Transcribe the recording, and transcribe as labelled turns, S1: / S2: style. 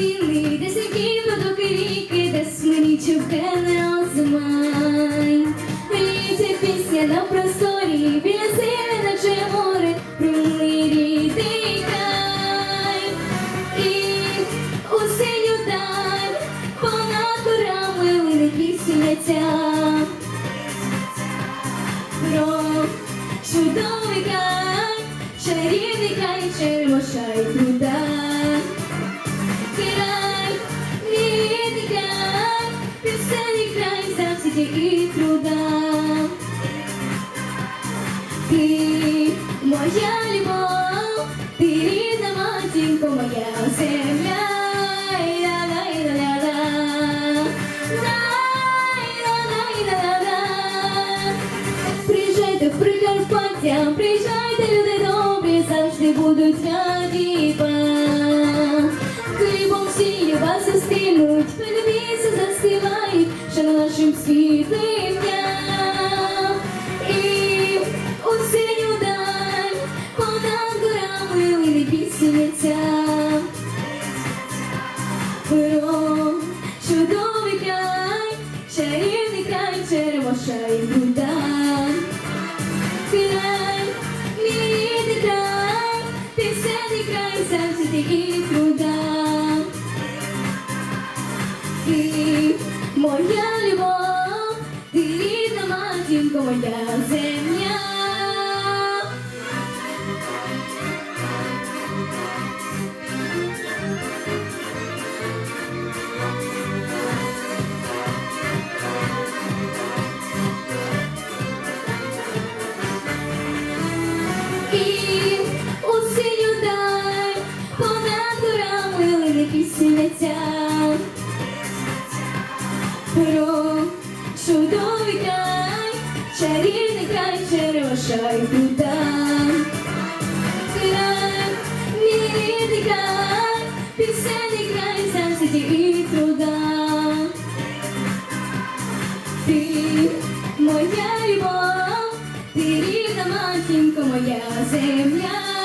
S1: білий, де сніги водоки ріки, де смирічив не змай. Ліця пісня на просторі, біля сили наче море, про мирі. І у синю даль, понад горами лине пісня ця. Про чудовий край, чарівний край, чермоша й труда. Моя земля. Приїжджайте в Прикарпаття, приїжджайте, люди добрі, завжди будуть раді вам. Хлібом сію вас зустрінуть, медовіці заспівають, що на нашим світлим дням. І у Про чудовий край, чарівний край, черемоша і пруда. Край, мій край, пісенний край, завжди і труда. Ти моя любов, ти рідна матінко, моя Про чудовий край, чарівний край, черемоша й. Край, рідний край, пісенний край, завжди і труда. Ти моя любов, ти рідна матінко, моя земля.